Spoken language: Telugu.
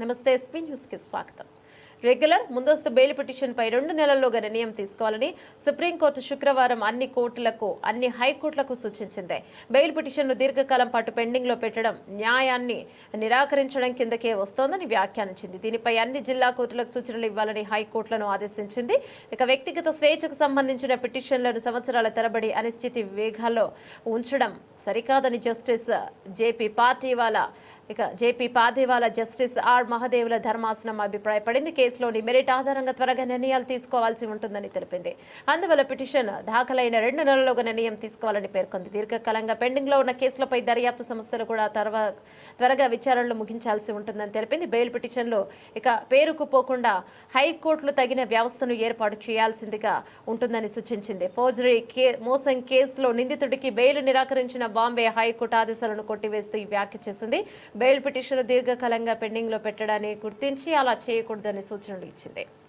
నమస్తే ఎస్పీ న్యూస్కి స్వాగతం. రెగ్యులర్ ముందస్తు బెయిల్ పిటిషన్పై రెండు నెలల్లోగా నిర్ణయం తీసుకోవాలని సుప్రీంకోర్టు శుక్రవారం అన్ని కోర్టులకు అన్ని హైకోర్టులకు సూచించింది. బెయిల్ పిటిషన్ను దీర్ఘకాలం పాటు పెండింగ్లో పెట్టడం న్యాయాన్ని నిరాకరించడం కిందకే వస్తోందని వ్యాఖ్యానించింది. దీనిపై అన్ని జిల్లా కోర్టులకు సూచనలు ఇవ్వాలని హైకోర్టులను ఆదేశించింది. ఇక వ్యక్తిగత స్వేచ్ఛకు సంబంధించిన పిటిషన్లను సంవత్సరాల తరబడి అనిశ్చితి వేగాల్లో ఉంచడం సరికాదని జస్టిస్ జేపీ పార్టీవాలా ఇక జేపీ పాదేవాల జస్టిస్ ఆర్ మహదేవుల ధర్మాసనం అభిప్రాయపడింది. కేసులోని మెరిట్ ఆధారంగా త్వరగా నిర్ణయాలు తీసుకోవాల్సి ఉంటుందని తెలిపింది. అందువల్ల పిటిషన్ దాఖలైన రెండు నెలల్లోగా నిర్ణయం తీసుకోవాలని పేర్కొంది. దీర్ఘకాలంగా పెండింగ్లో ఉన్న కేసులపై దర్యాప్తు సంస్థలు కూడా తర్వా త్వరగా విచారణలు ముగించాల్సి ఉంటుందని తెలిపింది. బెయిల్ పిటిషన్లో ఇక పేరుకుపోకుండా హైకోర్టులు తగిన వ్యవస్థను ఏర్పాటు చేయాల్సిందిగా ఉంటుందని సూచించింది. ఫోర్జరీ కే మోసం కేసులో నిందితుడికి బెయిల్ నిరాకరించిన బాంబే హైకోర్టు ఆదేశాలను కొట్టివేస్తూ ఈ వ్యాఖ్య చేసింది. బెయిల్ పిటిషన్ దీర్ఘకాలంగా పెండింగ్లో పెట్టడాన్ని గుర్తించి అలా చేయకూడదని సూచనలు ఇచ్చింది.